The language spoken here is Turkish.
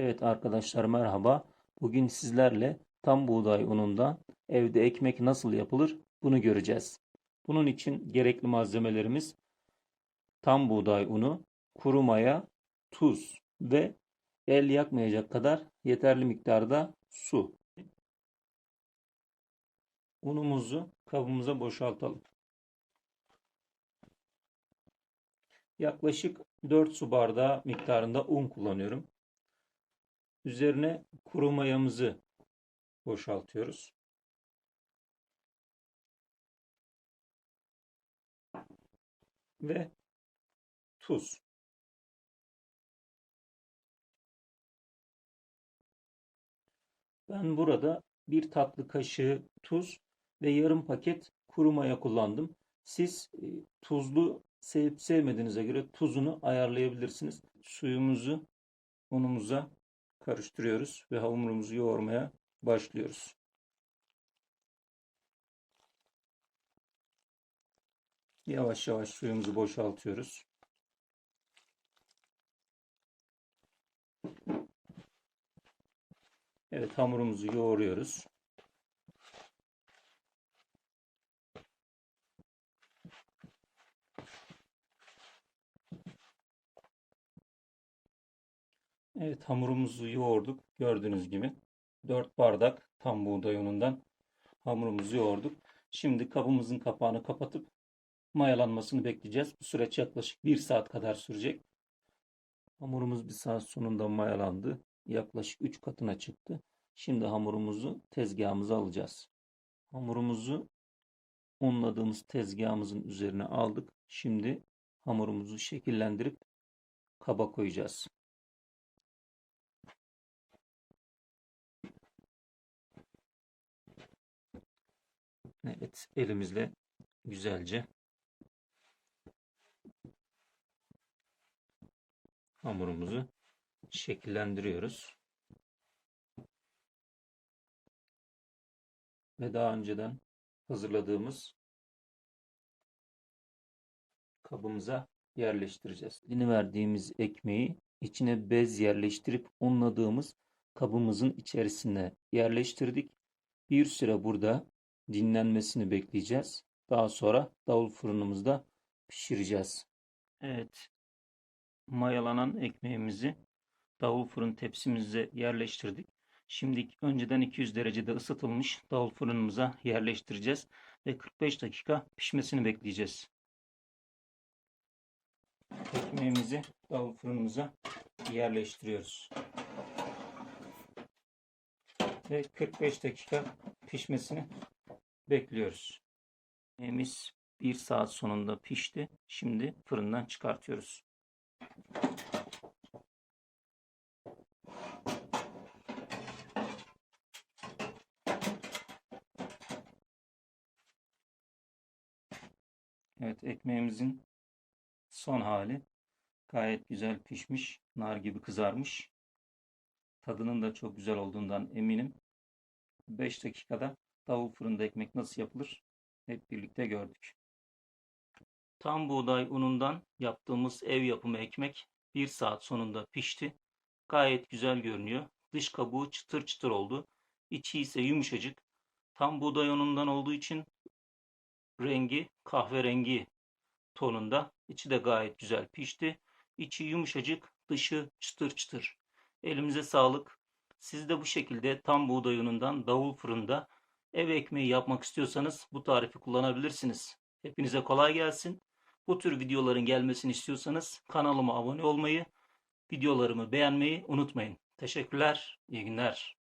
Evet arkadaşlar merhaba. Bugün sizlerle tam buğday unundan evde ekmek nasıl yapılır bunu göreceğiz. Bunun için gerekli malzemelerimiz tam buğday unu, kuru maya, tuz ve el yakmayacak kadar yeterli miktarda su. Unumuzu kabımıza boşaltalım. Yaklaşık 4 su bardağı miktarında un kullanıyorum. Üzerine kuru mayamızı boşaltıyoruz. Ve tuz. Ben burada bir tatlı kaşığı tuz ve yarım paket kuru maya kullandım. Siz e, tuzlu sevip sevmediğinize göre tuzunu ayarlayabilirsiniz. Suyumuzu unumuza karıştırıyoruz ve hamurumuzu yoğurmaya başlıyoruz. Yavaş yavaş suyumuzu boşaltıyoruz. Evet hamurumuzu yoğuruyoruz. Evet hamurumuzu yoğurduk. Gördüğünüz gibi 4 bardak tam buğday unundan hamurumuzu yoğurduk. Şimdi kabımızın kapağını kapatıp mayalanmasını bekleyeceğiz. Bu süreç yaklaşık 1 saat kadar sürecek. Hamurumuz bir saat sonunda mayalandı. Yaklaşık 3 katına çıktı. Şimdi hamurumuzu tezgahımıza alacağız. Hamurumuzu unladığımız tezgahımızın üzerine aldık. Şimdi hamurumuzu şekillendirip kaba koyacağız. Elimizle güzelce hamurumuzu şekillendiriyoruz. Ve daha önceden hazırladığımız kabımıza yerleştireceğiz. Dini verdiğimiz ekmeği içine bez yerleştirip unladığımız kabımızın içerisine yerleştirdik. Bir süre burada dinlenmesini bekleyeceğiz. Daha sonra davul fırınımızda pişireceğiz. Evet. Mayalanan ekmeğimizi davul fırın tepsimize yerleştirdik. Şimdi önceden 200 derecede ısıtılmış davul fırınımıza yerleştireceğiz ve 45 dakika pişmesini bekleyeceğiz. Ekmeğimizi davul fırınımıza yerleştiriyoruz. Ve 45 dakika pişmesini bekliyoruz. Yemeğimiz bir saat sonunda pişti. Şimdi fırından çıkartıyoruz. Evet ekmeğimizin son hali gayet güzel pişmiş. Nar gibi kızarmış. Tadının da çok güzel olduğundan eminim. 5 dakikada davul fırında ekmek nasıl yapılır hep birlikte gördük. Tam buğday unundan yaptığımız ev yapımı ekmek 1 saat sonunda pişti. Gayet güzel görünüyor. Dış kabuğu çıtır çıtır oldu. İçi ise yumuşacık. Tam buğday unundan olduğu için rengi kahverengi tonunda. İçi de gayet güzel pişti. İçi yumuşacık, dışı çıtır çıtır. Elimize sağlık. Siz de bu şekilde tam buğday unundan davul fırında ev ekmeği yapmak istiyorsanız bu tarifi kullanabilirsiniz. Hepinize kolay gelsin. Bu tür videoların gelmesini istiyorsanız kanalıma abone olmayı, videolarımı beğenmeyi unutmayın. Teşekkürler, iyi günler.